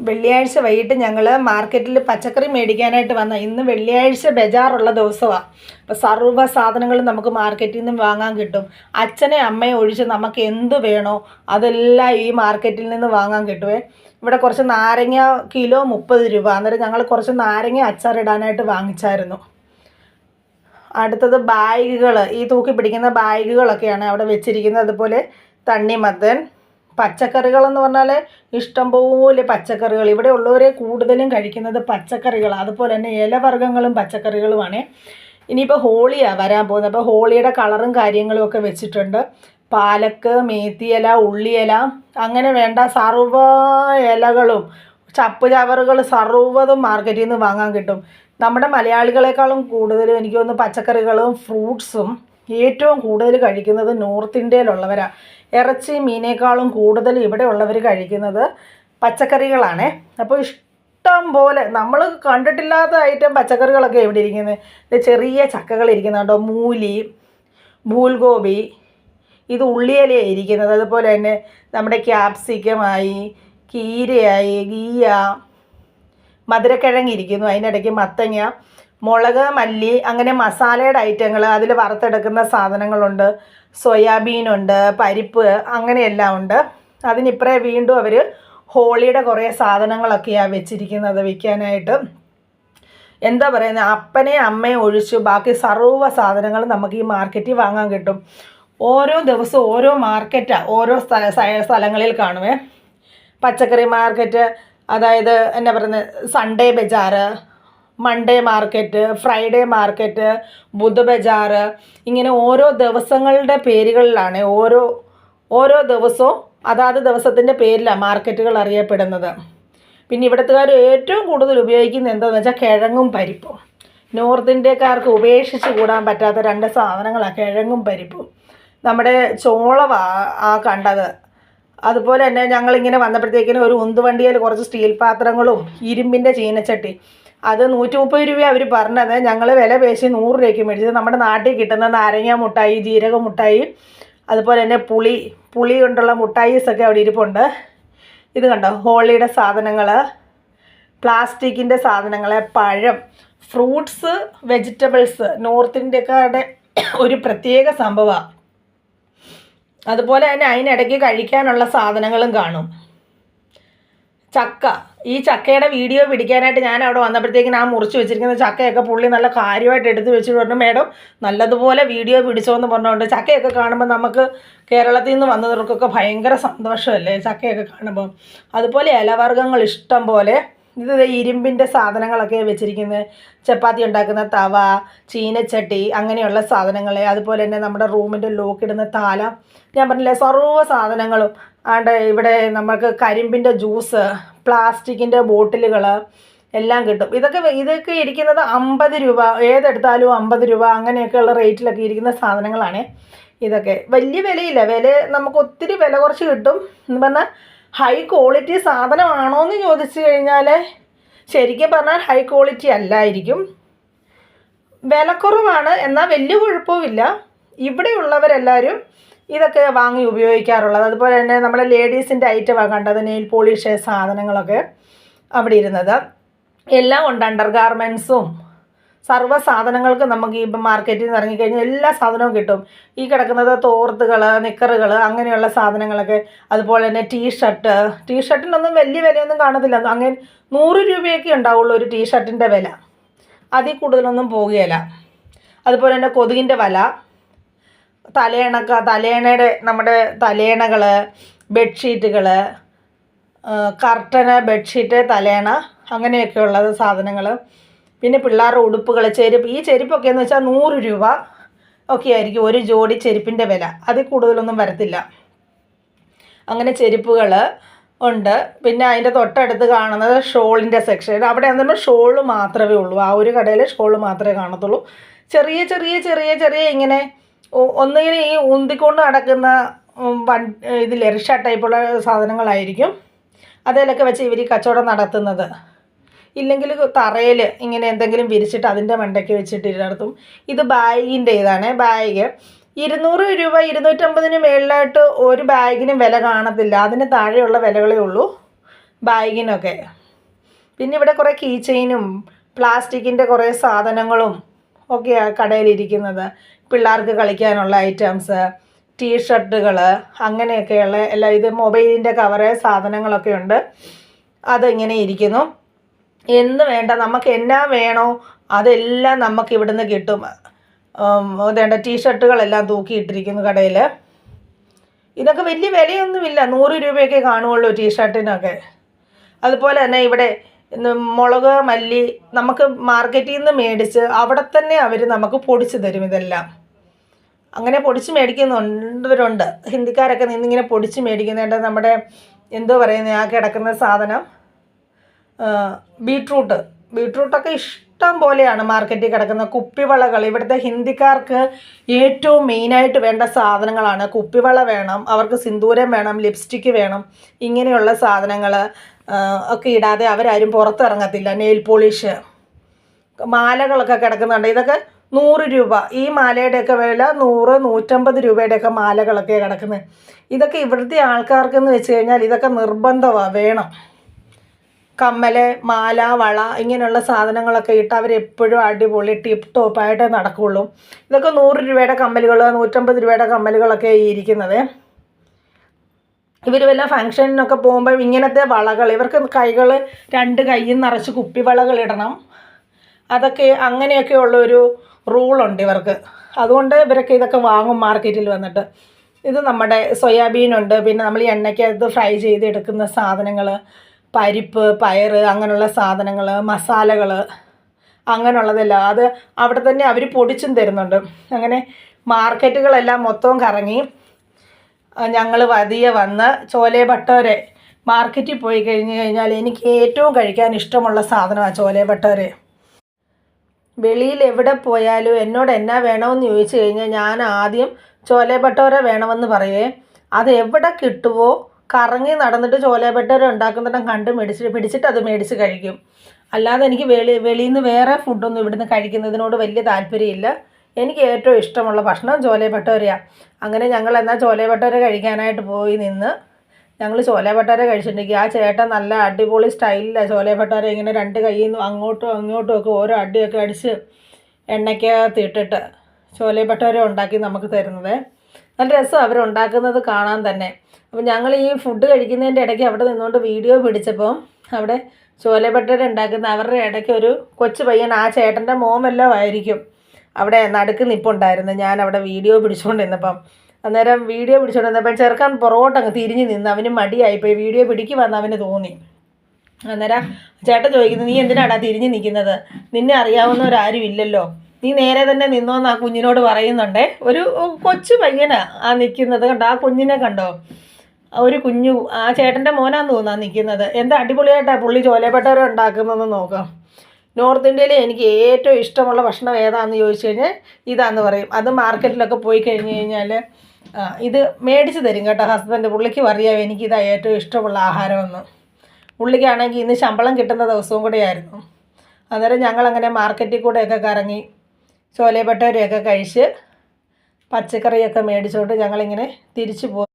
വെള്ളിയാഴ്ച വൈകിട്ട് ഞങ്ങൾ മാർക്കറ്റിൽ പച്ചക്കറി മേടിക്കാനായിട്ട് വന്ന. ഇന്ന് വെള്ളിയാഴ്ച ബജാറുള്ള ദിവസമാണ് അപ്പോൾ സർവ സാധനങ്ങളും നമുക്ക് മാർക്കറ്റിൽ നിന്നും വാങ്ങാൻ കിട്ടും. അച്ഛനെ അമ്മയെ ഒഴിച്ച് നമുക്ക് എന്ത് വേണോ അതെല്ലാം ഈ മാർക്കറ്റിൽ നിന്ന് വാങ്ങാൻ കിട്ടുമേ ഇവിടെ കുറച്ച് നാരങ്ങ കിലോ മുപ്പത് രൂപ. അന്നേരം ഞങ്ങൾ കുറച്ച് നാരങ്ങ അച്ചാറിടാനായിട്ട് വാങ്ങിച്ചായിരുന്നു. അടുത്തത് ബാഗുകൾ ഈ തൂക്കി പിടിക്കുന്ന ബാഗുകളൊക്കെയാണ് അവിടെ വെച്ചിരിക്കുന്നത്. അതുപോലെ തണ്ണിമത്തൻ പച്ചക്കറികളെന്ന് പറഞ്ഞാൽ ഇഷ്ടംപോലെ പച്ചക്കറികൾ. ഇവിടെ ഉള്ളവരെ കൂടുതലും കഴിക്കുന്നത് പച്ചക്കറികൾ അതുപോലെ തന്നെ ഇലവർഗങ്ങളും പച്ചക്കറികളുമാണ്. ഇനിയിപ്പോൾ ഹോളിയാണ് വരാൻ പോകുന്നത്. അപ്പോൾ ഹോളിയുടെ കളറും കാര്യങ്ങളും ഒക്കെ വെച്ചിട്ടുണ്ട്. പാലക്ക് മേത്തിയില ഉള്ളിയില അങ്ങനെ വേണ്ട സർവ ഇലകളും ചപ്പ് ചവറുകൾ സർവതും മാർക്കറ്റിൽ നിന്ന് വാങ്ങാൻ കിട്ടും. നമ്മുടെ മലയാളികളെക്കാളും കൂടുതലും എനിക്ക് തോന്നുന്നു പച്ചക്കറികളും ഫ്രൂട്ട്സും ഏറ്റവും കൂടുതൽ കഴിക്കുന്നത് നോർത്ത് ഇന്ത്യയിലുള്ളവരാണ് ഇറച്ചി മീനേക്കാളും കൂടുതൽ ഇവിടെ ഉള്ളവർ കഴിക്കുന്നത് പച്ചക്കറികളാണ്. അപ്പോൾ ഇഷ്ടം പോലെ നമ്മൾ കണ്ടിട്ടില്ലാത്ത ഐറ്റം പച്ചക്കറികളൊക്കെ ഇവിടെ ഇരിക്കുന്നത്. ചെറിയ ചക്കകൾ ഇരിക്കുന്നുണ്ടോ മൂലി ഭൂൽഗോപി ഇത് ഉള്ളിയിലയാണ് ഇരിക്കുന്നത്. അതുപോലെ തന്നെ നമ്മുടെ ക്യാപ്സിക്കമായി കീരയായി ഗീയ മധുരക്കിഴങ്ങിരിക്കുന്നു അതിനിടയ്ക്ക് മത്തങ്ങ മുളക് മല്ലി അങ്ങനെ മസാലയുടെ ഐറ്റങ്ങൾ അതിൽ വറുത്തെടുക്കുന്ന സാധനങ്ങളുണ്ട്. സോയാബീനുണ്ട് പരിപ്പ് അങ്ങനെയെല്ലാം ഉണ്ട്. അതിനിപ്പറേ വീണ്ടും അവർ ഹോളിയുടെ കുറേ സാധനങ്ങളൊക്കെയാണ് വെച്ചിരിക്കുന്നത് വിൽക്കാനായിട്ട്. എന്താ പറയുന്നത് അപ്പനെ അമ്മയെ ഒഴിച്ചു ബാക്കി സർവ സാധനങ്ങളും നമുക്ക് ഈ മാർക്കറ്റിൽ വാങ്ങാൻ കിട്ടും. ഓരോ ദിവസവും ഓരോ മാർക്കറ്റാണ് ഓരോ സ്ഥല സ്ഥലങ്ങളിൽ കാണുമേ പച്ചക്കറി മാർക്കറ്റ് അതായത് എന്നാ പറയുന്നത് സൺഡേ ബജാറ് മൺഡേ മാർക്കറ്റ് ഫ്രൈഡേ മാർക്കറ്റ് ബുധ ബജാറ് ഇങ്ങനെ ഓരോ ദിവസങ്ങളുടെ പേരുകളിലാണ് ഓരോ ഓരോ ദിവസവും അതാത് ദിവസത്തിന്റെ പേരിലാണ് മാർക്കറ്റുകൾ അറിയപ്പെടുന്നത്. പിന്നെ ഇവിടുത്തുകാർ ഏറ്റവും കൂടുതൽ ഉപയോഗിക്കുന്നത് എന്താണെന്ന് വെച്ചാൽ കിഴങ്ങും പരിപ്പും. നോർത്ത് ഇന്ത്യക്കാർക്ക് ഉപേക്ഷിച്ച് കൂടാൻ പറ്റാത്ത രണ്ട് സാധനങ്ങളാണ് കിഴങ്ങും പരിപ്പും. നമ്മുടെ ചോളമാണ് ആ കണ്ടത്. അതുപോലെ തന്നെ ഞങ്ങളിങ്ങനെ വന്നപ്പോഴത്തേക്കിനും ഒരു ഉന്തുവണ്ടിയിൽ കുറച്ച് സ്റ്റീൽ പാത്രങ്ങളും ഇരുമ്പിന്റെ ചീനച്ചട്ടി അത് നൂറ്റി മുപ്പത് രൂപ അവർ പറഞ്ഞത്. ഞങ്ങൾ വില പേശി നൂറ് രൂപയ്ക്ക് മേടിച്ചത്. നമ്മുടെ നാട്ടിൽ കിട്ടുന്ന നാരങ്ങ മുട്ടായി ജീരക മുട്ടായി അതുപോലെ തന്നെ പുളി പുളി കൊണ്ടുള്ള മുട്ടായിസൊക്കെ അവിടെ ഇരിപ്പുണ്ട്. ഇത് കണ്ടോ? ഹോളിയുടെ സാധനങ്ങൾ പ്ലാസ്റ്റിക്കിന്റെ സാധനങ്ങൾ പഴം ഫ്രൂട്ട്സ് വെജിറ്റബിൾസ് നോർത്ത് ഇന്ത്യക്കാരുടെ ഒരു പ്രത്യേക സംഭവമാണ് അതുപോലെ തന്നെ അതിനിടയ്ക്ക് കഴിക്കാനുള്ള സാധനങ്ങളും കാണും. ചക്ക. ഈ ചക്കയുടെ വീഡിയോ പിടിക്കാനായിട്ട് ഞാൻ അവിടെ വന്നപ്പോഴത്തേക്കും ആ മുറിച്ച് വെച്ചിരിക്കുന്ന ചക്കയൊക്കെ പുള്ളി നല്ല കാര്യമായിട്ട് എടുത്ത് വെച്ചിട്ട് പറഞ്ഞു മേഡം നല്ലതുപോലെ വീഡിയോ പിടിച്ചോ എന്ന് പറഞ്ഞുകൊണ്ട് ചക്കയൊക്കെ കാണുമ്പോൾ നമുക്ക് കേരളത്തിൽ നിന്ന് വന്നവർക്കൊക്കെ ഭയങ്കര സന്തോഷമല്ലേ ചക്കയൊക്കെ കാണുമ്പോൾ അതുപോലെ ഇലവർഗങ്ങൾ ഇഷ്ടം പോലെ. ഇത് ഇരുമ്പിന്റെ സാധനങ്ങളൊക്കെ വെച്ചിരിക്കുന്നത് ചപ്പാത്തി ഉണ്ടാക്കുന്ന തവ ചീനച്ചട്ടി അങ്ങനെയുള്ള സാധനങ്ങൾ അതുപോലെ തന്നെ നമ്മുടെ റൂമിന്റെ ലോക്കിടുന്ന താല. ഞാൻ പറഞ്ഞില്ലേ സർവ സാധനങ്ങളും ആണ്ട് ഇവിടെ നമുക്ക് കരിമ്പിന്റെ ജ്യൂസ് പ്ലാസ്റ്റിക്കിന്റെ ബോട്ടിലുകൾ എല്ലാം കിട്ടും. ഇതൊക്കെ ഇതൊക്കെ ഇരിക്കുന്നത് അമ്പത് രൂപ ഏതെടുത്താലും അമ്പത് രൂപ അങ്ങനെയൊക്കെയുള്ള റേറ്റിലൊക്കെ ഇരിക്കുന്ന സാധനങ്ങളാണ് ഇതൊക്കെ. വലിയ വിലയില്ല. വില നമുക്ക് ഒത്തിരി വില കുറച്ച് കിട്ടും. എന്ന് പറഞ്ഞാൽ ഹൈ ക്വാളിറ്റി സാധനമാണോ എന്ന് ചോദിച്ചു കഴിഞ്ഞാൽ ശരിക്കും പറഞ്ഞാൽ ഹൈ ക്വാളിറ്റി അല്ലായിരിക്കും. വിലക്കുറവാണ് എന്നാൽ വലിയ കുഴപ്പമില്ല ഇവിടെയുള്ളവരെല്ലാവരും ഇതൊക്കെ വാങ്ങി ഉപയോഗിക്കാറുള്ളത്. അതുപോലെ തന്നെ നമ്മുടെ ലേഡീസിന്റെ ഐറ്റമാണ് കണ്ടത് നെയിൽ പോളിഷ് സാധനങ്ങളൊക്കെ അവിടെ ഇരുന്നത്. എല്ലാം ഉണ്ട് അണ്ടർ ഗാർമെൻസും സർവ സാധനങ്ങൾക്ക് നമുക്ക് ഈ മാർക്കറ്റിൽ നിന്ന് ഇറങ്ങിക്കഴിഞ്ഞാൽ എല്ലാ സാധനവും കിട്ടും. ഈ കിടക്കുന്നത് തോർത്തുകൾ നിക്കറുകൾ അങ്ങനെയുള്ള സാധനങ്ങളൊക്കെ. അതുപോലെ തന്നെ ടീഷർട്ട് ടീഷർട്ടിനൊന്നും വലിയ വിലയൊന്നും കാണത്തില്ല. അങ്ങനെ നൂറ് രൂപയൊക്കെ ഉണ്ടാവുള്ളൂ ഒരു ടീഷർട്ടിന്റെ വില. അതിൽ കൂടുതലൊന്നും പോകുകയില്ല. അതുപോലെ തന്നെ കൊതുകിന്റെ വല. തലയണക്ക തലയണയുടെ നമ്മുടെ തലയണകൾ ബെഡ്ഷീറ്റുകൾ കർട്ടന് ബെഡ്ഷീറ്റ് തലയണ അങ്ങനെയൊക്കെ ഉള്ളത് സാധനങ്ങൾ പിന്നെ പിള്ളേരുടെ ഉടുപ്പുകൾ ചെരുപ്പ്. ഈ ചെരുപ്പൊക്കെ എന്ന് വെച്ചാൽ നൂറ് രൂപ ഒക്കെ ആയിരിക്കും ഒരു ജോഡി ചെരുപ്പിന്റെ വില. അതിൽ കൂടുതലൊന്നും വരത്തില്ല. അങ്ങനെ ചെരുപ്പുകൾ ഉണ്ട്. പിന്നെ അതിന്റെ തൊട്ടടുത്ത് കാണുന്നത് ഷോളിന്റെ സെക്ഷൻ. അവിടെ എന്തെങ്കിലും ഷോൾ മാത്രമേ ഉള്ളൂ. ആ ഒരു കടയിൽ ഷോൾ മാത്രമേ കാണത്തുള്ളൂ. ചെറിയ ചെറിയ ചെറിയ ചെറിയ ഇങ്ങനെ ഒന്നുകിൽ ഈ ഉന്തിക്കൊണ്ട് നടക്കുന്ന വൺ ഇതിൽ റിക്ഷ ടൈപ്പുള്ള സാധനങ്ങളായിരിക്കും. അതിലൊക്കെ വെച്ച് ഇവർ കച്ചവടം നടത്തുന്നത്. ഇല്ലെങ്കിൽ തറയിൽ ഇങ്ങനെ എന്തെങ്കിലും വിരിച്ചിട്ട് അതിന്റെ മണ്ടയ്ക്ക് വെച്ചിട്ട് ഇരുന്നിടത്തും ഇത് ബാഗിന്റെ ഇതാണ് ബാഗ്. ഇരുന്നൂറ് രൂപ ഇരുന്നൂറ്റമ്പതിന് മേളിലായിട്ട് ഒരു ബാഗിനും വില കാണത്തില്ല. അതിന് താഴെയുള്ള വിലകളേ ഉള്ളൂ ബാഗിനൊക്കെ. പിന്നെ ഇവിടെ കുറേ കീ ചെയിനും പ്ലാസ്റ്റിക്കിന്റെ കുറേ സാധനങ്ങളും ഒക്കെയാണ് കടയിലിരിക്കുന്നത്. പിള്ളേർക്ക് കളിക്കാനുള്ള ഐറ്റംസ് ടീഷർട്ടുകൾ അങ്ങനെയൊക്കെയുള്ള എല്ലാ ഇത് മൊബൈലിന്റെ കവറ് സാധനങ്ങളൊക്കെ ഉണ്ട്. അതിങ്ങനെ ഇരിക്കുന്നു. എന്ന് വേണ്ട നമുക്ക് എന്നാ വേണോ അതെല്ലാം നമുക്ക് ഇവിടുന്ന് കിട്ടും. വേണ്ട ടീഷർട്ടുകളെല്ലാം തൂക്കിയിട്ടിരിക്കുന്നു കടയിൽ ഇതൊക്കെ വലിയ വിലയൊന്നുമില്ല. നൂറ് രൂപയൊക്കെ കാണുള്ളൂ ടീഷർട്ടിനൊക്കെ അതുപോലെ തന്നെ ഇവിടെ മുളക് മല്ലി നമുക്ക് മാർക്കറ്റിൽ നിന്ന് മേടിച്ച് അവിടെ തന്നെ അവർ നമുക്ക് പൊടിച്ച് തരും ഇതെല്ലാം. അങ്ങനെ പൊടിച്ച് മേടിക്കുന്നുണ്ടവരുണ്ട് ഹിന്ദിക്കാരൊക്കെ നിന്നിങ്ങനെ പൊടിച്ച് മേടിക്കുന്നുണ്ട്. നമ്മുടെ എന്തോ പറയുന്നത് ആ കിടക്കുന്ന സാധനം. ബീട്രൂട്ട്. ബീട്രൂട്ടൊക്കെ ഇഷ്ടം പോലെയാണ് മാർക്കറ്റിൽ കിടക്കുന്ന കുപ്പിവളകൾ. ഇവിടുത്തെ ഹിന്ദിക്കാർക്ക് ഏറ്റവും മെയിനായിട്ട് വേണ്ട സാധനങ്ങളാണ്. കുപ്പിവള വേണം അവർക്ക് സിന്ദൂരം വേണം ലിപ്സ്റ്റിക്ക് വേണം ഇങ്ങനെയുള്ള സാധനങ്ങൾ ഒക്കെ ഇടാതെ അവരാരും പുറത്തിറങ്ങത്തില്ല. നെയിൽ പോളിഷ് മാലകളൊക്കെ കിടക്കുന്നുണ്ട്. ഇതൊക്കെ നൂറ് രൂപ. ഈ മാലയുടെയൊക്കെ വില നൂറ് നൂറ്റമ്പത് രൂപയുടെയൊക്കെ മാലകളൊക്കെ കിടക്കുന്നത് ഇതൊക്കെ ഇവിടുത്തെ ആൾക്കാർക്കെന്ന് വെച്ച് കഴിഞ്ഞാൽ ഇതൊക്കെ നിർബന്ധമാണ് വേണം. കമ്മൽ മാല വള ഇങ്ങനെയുള്ള സാധനങ്ങളൊക്കെ ഇട്ട് അവരെപ്പോഴും അടിപൊളി ടിപ്പ് ടോപ്പായിട്ട് നടക്കുകയുള്ളൂ ഇതൊക്കെ നൂറ് രൂപയുടെ കമ്മലുകൾ നൂറ്റമ്പത് രൂപയുടെ കമ്മലുകളൊക്കെ ഇരിക്കുന്നത്. ഇവർ വല്ല ഫങ്ഷനിനൊക്കെ പോകുമ്പോൾ ഇങ്ങനത്തെ വളകൾ ഇവർക്ക് കൈകൾ രണ്ട് കൈയും നിറച്ച് കുപ്പിവളകൾ ഇടണം. അതൊക്കെ അങ്ങനെയൊക്കെ ഉള്ളൊരു റൂളുണ്ട് ഇവർക്ക്. അതുകൊണ്ട് ഇവരൊക്കെ ഇതൊക്കെ വാങ്ങും മാർക്കറ്റിൽ വന്നിട്ട്. ഇത് നമ്മുടെ സോയാബീനുണ്ട്. പിന്നെ നമ്മൾ ഈ എണ്ണയ്ക്കകത്ത് ഫ്രൈ ചെയ്തെടുക്കുന്ന സാധനങ്ങൾ പരിപ്പ് പയർ അങ്ങനെയുള്ള സാധനങ്ങൾ മസാലകൾ അങ്ങനെയുള്ളതെല്ലാം. അത് അവിടെ തന്നെ അവർ പൊടിച്ചും തരുന്നുണ്ട്. അങ്ങനെ മാർക്കറ്റുകളെല്ലാം മൊത്തവും കറങ്ങി. ഞങ്ങൾ വതിയെ വന്ന് ചോലെ ഭട്ടോരെ. മാർക്കറ്റിൽ പോയി കഴിഞ്ഞ് കഴിഞ്ഞാൽ എനിക്ക് ഏറ്റവും കഴിക്കാൻ ഇഷ്ടമുള്ള സാധനമാണ് ചോലെ ഭട്ടോരെ. വെളിയിൽ എവിടെ പോയാലും എന്നോട് എന്നാ വേണമെന്ന് ചോദിച്ചു കഴിഞ്ഞാൽ ഞാൻ ആദ്യം ചോലെ വേണമെന്ന് പറയുവേ. അത് എവിടെ കിട്ടുമോ കറങ്ങി നടന്നിട്ട് ചോലെ ഭട്ടോര ഉണ്ടാക്കുന്നിടം കണ്ട് മേടിച്ച് പിടിച്ചിട്ട് അത് മേടിച്ച് കഴിക്കും. അല്ലാതെ എനിക്ക് വെളി വെളിയിൽ നിന്ന് വേറെ ഫുഡൊന്നും ഇവിടുന്ന് കഴിക്കുന്നതിനോട് വലിയ താല്പര്യമില്ല. എനിക്ക് ഏറ്റവും ഇഷ്ടമുള്ള ഭക്ഷണം ചോലെ അങ്ങനെ ഞങ്ങൾ എന്നാൽ ചോലെ കഴിക്കാനായിട്ട് പോയി നിന്ന് ഞങ്ങൾ ചോല ഭട്ടാര കഴിച്ചിട്ടുണ്ടെങ്കിൽ ആ ചേട്ടൻ നല്ല അടിപൊളി സ്റ്റൈലിലാണ് ചോല ഭട്ടാര ഇങ്ങനെ രണ്ട് കയ്യിൽ നിന്നും അങ്ങോട്ടും അങ്ങോട്ടും ഒക്കെ ഓരോ അടിയൊക്കെ അടിച്ച് എണ്ണയ്ക്കകത്ത് ഇട്ടിട്ട് ചോല ഭട്ടാര ഉണ്ടാക്കി നമുക്ക് തരുന്നത്. നല്ല രസം അവരുണ്ടാക്കുന്നത് കാണാൻ തന്നെ. അപ്പം ഞങ്ങൾ ഈ ഫുഡ് കഴിക്കുന്നതിന്റെ ഇടയ്ക്ക് അവിടെ നിന്നുകൊണ്ട് വീഡിയോ പിടിച്ചപ്പം അവിടെ ചോല ഭട്ടാര ഉണ്ടാക്കുന്ന അവരുടെ ഇടയ്ക്ക് ഒരു കൊച്ചു പയ്യൻ ആ ചേട്ടന്റെ മോമെല്ലോ ആയിരിക്കും. അവിടെ നടുക്ക് നിപ്പുണ്ടായിരുന്നു. ഞാൻ അവിടെ വീഡിയോ പിടിച്ചുകൊണ്ട് നിന്നപ്പം അന്നേരം വീഡിയോ പിടിച്ചുകൊണ്ട് ചെറുക്കാൻ പുറകോട്ട് അങ്ങ് തിരിഞ്ഞ് നിന്ന് അവന് മടിയായിപ്പോയി. വീഡിയോ പിടിക്കുമെന്ന് അവന് തോന്നി. അന്നേരം ചേട്ടൻ ചോദിക്കുന്നത് നീ എന്തിനാടാ തിരിഞ്ഞ് നിൽക്കുന്നത് നിന്നെ അറിയാവുന്നവരാരും ഇല്ലല്ലോ. നീ നേരെ തന്നെ നിന്നോന്ന് ആ കുഞ്ഞിനോട് പറയുന്നുണ്ടേ. ഒരു കൊച്ചു പയ്യനാ ആ നിൽക്കുന്നത് കണ്ടോ? ആ കുഞ്ഞിനെ കണ്ടോ? ഒരു കുഞ്ഞു ആ ചേട്ടന്റെ മോനാന്ന് തോന്നാ നിൽക്കുന്നത് എന്താ അടിപൊളിയായിട്ടാണ് പുള്ളി ചോലപ്പെട്ടവരെ ഉണ്ടാക്കുന്നതെന്ന് നോക്കാം. നോർത്ത് ഇന്ത്യയിൽ എനിക്ക് ഏറ്റവും ഇഷ്ടമുള്ള ഭക്ഷണം ഏതാണെന്ന് ചോദിച്ചു കഴിഞ്ഞാൽ ഇതാന്ന് പറയും. അത് മാർക്കറ്റിലൊക്കെ പോയി കഴിഞ്ഞ് കഴിഞ്ഞാൽ ഇത് മേടിച്ച് തരും കേട്ടോ ഹസ്ബൻഡ്. പുള്ളിക്കും അറിയാം എനിക്കിതാ ഏറ്റവും ഇഷ്ടമുള്ള ആഹാരമെന്ന്. പുള്ളിക്കാണെങ്കിൽ ഇന്ന് ശമ്പളം കിട്ടുന്ന ദിവസവും കൂടെയായിരുന്നു. അന്നേരം ഞങ്ങളങ്ങനെ മാർക്കറ്റിൽ കൂടെയൊക്കെ കറങ്ങി ചോലെ ഭട്ടോരയൊക്കെ കഴിച്ച് പച്ചക്കറിയൊക്കെ മേടിച്ചുകൊണ്ട് ഞങ്ങളിങ്ങനെ തിരിച്ചു പോകും